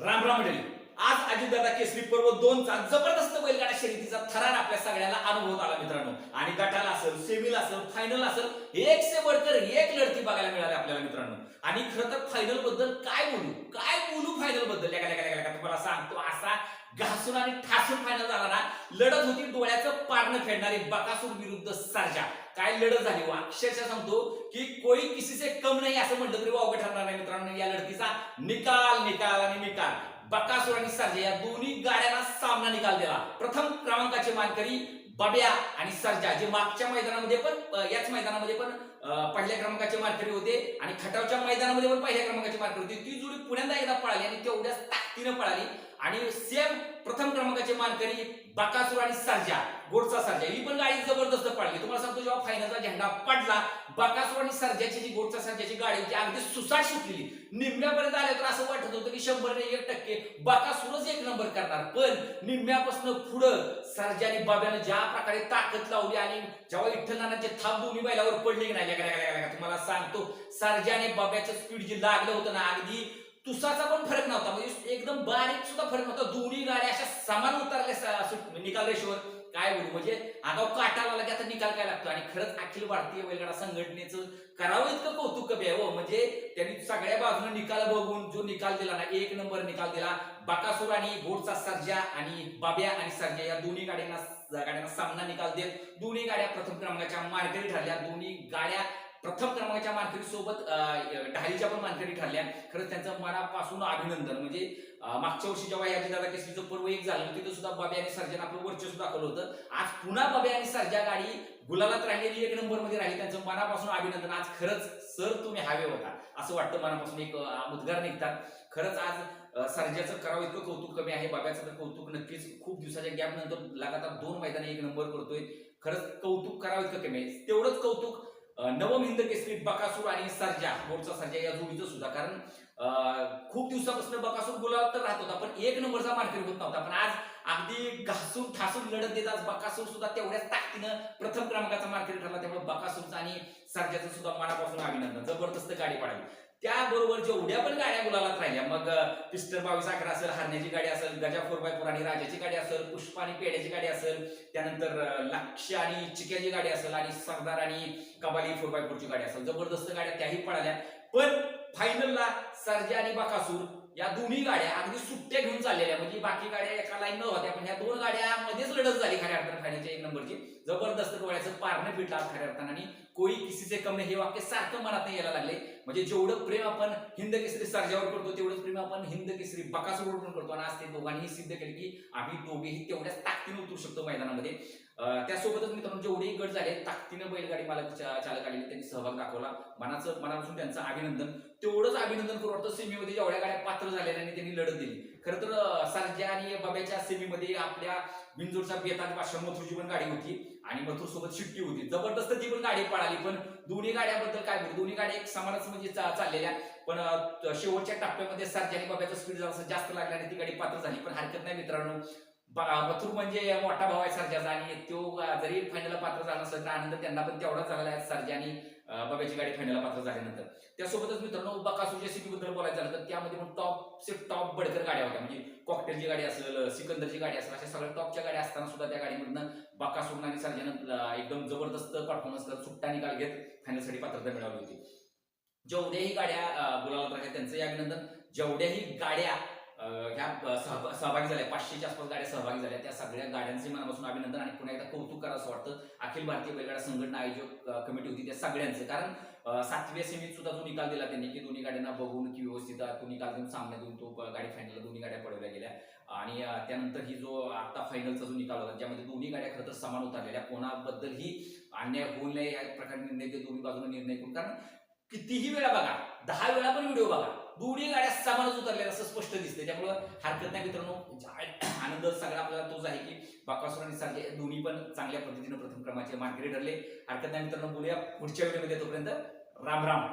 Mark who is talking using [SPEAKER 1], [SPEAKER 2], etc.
[SPEAKER 1] राम राम मंडळी. आज अजितदादा केसरी पर्व दोनचा जबरदस्त बैलगाडा शर्यतीचा थरार आपल्या सगळ्याला अनुभवत आला मित्रांनो. आणि गटाला असेल सेमीला असेल फायनल असेल एक से बढकर एक लढती बघायला मिळाली आपल्याला मित्रांनो. आणि खरं तर फायनलबद्दल काय बोलू? काय बोलू फायनलबद्दल? लेका लेका तुम्हाला सांगतो असा घासून आणि ठासून फायनल झाला ना लढत होती डोळ्याचं पारणं फेडणारी बकासूर विरुद्ध सर्जा. काय लढत झाली व अक्षरशः सांगतो की कोई किसी से कम नाही असं म्हटलं तरी वावगं ठरणार नाही मित्रांनो या लढतीचा. निकाल निकाल आणि निकाल. बकासूर आणि सर्जा या दोन्ही गाड्यांना सामना निकाल दिला प्रथम क्रमांकाचे मानकरी बब्या आणि सर्जा जे मागच्या मैदानामध्ये पण याच मैदानामध्ये पण पहिल्या क्रमांकाचे मानकरी होते आणि खटावच्या मैदानामध्ये पण पहिल्या क्रमांकाचे मानकरी होते. ती जोडी पुण्यांदा एकदा पळाली आणि तेवढ्याच तिनं पळाली. आणि सेम प्रथम क्रमांकाचे मानकरी बकासूर आणि सर्जा गोडचा सर्जा ही पण गाडी जबरदस्त पडली तुम्हाला सांगतो जेव्हा फायनलचा झेंडा पडला बकासूर आणि सर्जाची जी गोडचा सर्जाची गाडी होती अगदी सुसाट सुटलेली. निम्म्यापर्यंत आले तर असं वाटत होतं की शंभर ने एक टक्के बकासूरच एक नंबर करणार. पण निम्म्यापासून पुढं सर्जा आणि बाब्यानं ज्या प्रकारे ताकद लावली आणि जेव्हा विठ्ठलनानाचे थांब दोन्ही बैलावर पडले की नाही तुम्हाला सांगतो सर्जा आणि बाब्याचं स्पीड जे लागलं होतं ना अगदी तुसाचा पण फरक नव्हता. म्हणजे एकदम बारीक सुद्धा फरक नव्हता. दोन्ही गाड्या अशा समान उतरल्या निकाल रेषेवर. काय बोलू? म्हणजे आगाव काटा लागला की आता निकाल काय लागतो? आणि खरंच अखिल भारतीय बैलगाडा संघटनेचं करावं इतकं कौतुक कमी आहे हो. म्हणजे त्यांनी सगळ्या बाजूने निकाल बघून जो निकाल दिला ना एक नंबर निकाल दिला. बाकासूर आणि घोडचा सर्जा आणि बाब्या आणि सर्जा या दोन्ही गाड्यांना गाड्यांना सामना निकाल देत. दोन्ही गाड्या प्रथम क्रमांकाच्या मानकरी ठरल्या. दोन्ही गाड्या प्रथम क्रमांकाच्या मानकरी सोबत ढालीच्या पण मानकरी ठरल्या. खरंच त्यांचं मनापासून अभिनंदन. म्हणजे मागच्या वर्षी जेव्हा याची दादा केसरीचं पर्व एक झालं तिथं सुद्धा बाबे आणि सर्जन आपलं वर्चस्व दाखवलं होतं. आज पुन्हा बाबे आणि सर्जा गाडी गुलालात राहिलेली एक नंबरमध्ये राहिली. त्यांचं मनापासून अभिनंदन. आज खरंच सर तुम्ही हवे होता. असं वाटतं मनापासून एक अं, उद्गार निघतात. खरंच आज सर्जाचं करावं इतकं कौतुक कमी आहे. बाब्याचं तर कौतुक नक्कीच खूप दिवसाच्या गॅप नंतर लगातार दोन मैदानी एक नंबर करतोय. खरंच कौतुक करावं इतकं कमी आहे. तेवढंच कौतुक नवम हिंद केसरी बकासूर आणि सर्जा मोठचा सर्जा या जोडीचं सुद्धा. कारण खूप दिवसापासून बकासूर बोलावत तर राहत होता पण एक नंबरचा मार्केट होत नव्हता. पण आज अगदी घासून ठासून लढत देत आज बकासूर सुद्धा तेवढ्याच ताकदीनं प्रथम क्रमांकाचा मार्केट ठरला. त्यामुळे बकासूरचा आणि सर्जाचं सुद्धा मनापासून अभिनंदन. जबरदस्त गाडी पाडावी. त्याबरोबर जेवढ्या पण गाड्या गुलालात राहिल्या मग पिस्टर बावीस अकरा असेल हरण्याची गाडी असेल गजा फोर बाय फोर आणि राजाची गाडी असेल पुष्पा आणि पेड्याची गाडी असेल त्यानंतर लक्ष आणि चिक्याची गाडी असेल आणि सरदार आणि कबाली फोर बाय फोरची गाडी असेल. जबरदस्त गाड्या त्याही पळाल्या. पण फायनलला सर्जा आणि बकासूर या दोन्ही गाड्या अगदी सुट्ट्या घेऊन चाललेल्या म्हणजे बाकी गाड्या एका लाईन न होत्या पण या दोन गाड्या मध्येच लढत झाली खऱ्या अर्थानं खाण्याच्या एक नंबरची. जबरदस्त डोळ्याचं पारणं फिटलं खऱ्या अर्थानं. आणि कोई किसीचे कम हे वाक्य सारखं मनात नाही यायला लागले. म्हणजे जेवढं प्रेम आपण हिंद केसरी सर्जावर करतो तेवढंच प्रेम आपण हिंद केसरी बकासूरवर पण करतो. आणि आज ते दोघांनीही सिद्ध केले की आम्ही दोघेही तेवढ्याच ताकदीने उतरू शकतो मैदानामध्ये. त्यासोबतच मित्रांनो जेवढेही गट झाले ताकदीनं बैलगाडी मालक चालक आलेले त्यांनी सहभाग दाखवला. मनाचं मनापासून त्यांचं अभिनंदन. तेवढंच अभिनंदन करू वाटतं सेमीमध्ये जेवढ्या गाड्या पात्र झालेल्या आणि त्यांनी लढत दिली. खरं तर अं, आणि बाब्याच्या सेमीमध्ये आपल्या बिंजोरचा बेताज बादशाह मथुरची पण गाडी होती आणि मथुर सोबत शिट्टी होती. जबरदस्त ती पण गाडी पळाली पण दोन्ही गाड्याबद्दल काय बोलू? दोन्ही गाड्या एक समानच म्हणजे चाललेल्या. पण शेवटच्या टप्प्यामध्ये सर्जा आणि बाब्याचा स्पीड जास्त लागल्याने ती गाडी पात्र झाली. पण हरकत नाही मित्रांनो. मथुर म्हणजे मोठा भाव आहे सर्जाचा आणि तो जरी फायनलला पात्र झाला असेल तर आनंद त्यांना पण तेवढाच झालेला आहे. सर्जा आणि बघायची गाडी फायनलला पात्र झाल्यानंतर त्यासोबतच मित्रांनो बकासूच्या सिटी बद्दल बोलायचं झालं तर त्यामध्ये पण टॉप से टॉप बडकर गाड्या होत्या. म्हणजे कॉकटेलची गाडी असेल सिकंदरची गाडी असेल अशा सगळ्या टॉपच्या गाड्या असताना सुद्धा त्या गाडीमधनं बकासूर आणि सर्जानं एकदम जबरदस्त परफॉर्मन्स करत सुट्टा निकाल घेत फायनलसाठी पात्रता मिळवली होती. जेवढ्याही गाड्या बोलावत राहिल्या त्यांचं अभिनंदन. जेवढ्याही गाड्या ह्या सहभागी झाल्या पाचशेच्या आसपास गाड्या सहभागी झाल्या. त्या सगळ्या गाड्यांचे मनापासून अभिनंदन आणि पुन्हा एकदा कौतुक करावं असं वाटतं. अखिल भारतीय बैलगाडा संघटना आयोजक कमिटी होती त्या सगळ्यांचं. कारण सातव्या सेमीत सुद्धा जो निकाल दिला त्यांनी की दोन्ही गाड्यांना बघून की व्यवस्थित तो निकाल देऊन सामना देऊन तो गाडी फायनलला दोन्ही गाड्या पडवल्या गेल्या. आणि त्यानंतर ही जो आता फायनलचा जो निकाल होता ज्यामध्ये दोन्ही गाड्या खरं तर समान उतरलेल्या कोणाबद्दलही अन्याय होऊ नये या प्रकारे निर्णय ते दोन्ही बाजूने निर्णय करून कारण कितीही वेळा बघा दहा वेळा पण व्हिडिओ बघा दोन्ही गाड्या समानच उतरल्या असं स्पष्ट दिसतंय. त्यामुळं हरकत नाही मित्रांनो. म्हणजे आनंद सगळा आपल्याला तोच आहे की बाकासूर आणि सारखे दोन्ही पण चांगल्या पद्धतीने प्रथम क्रमाचे मानकरी ठरले. हरकत नाही मित्रांनो बोलूया पुढच्या व्हिडिओमध्ये. तोपर्यंत राम राम.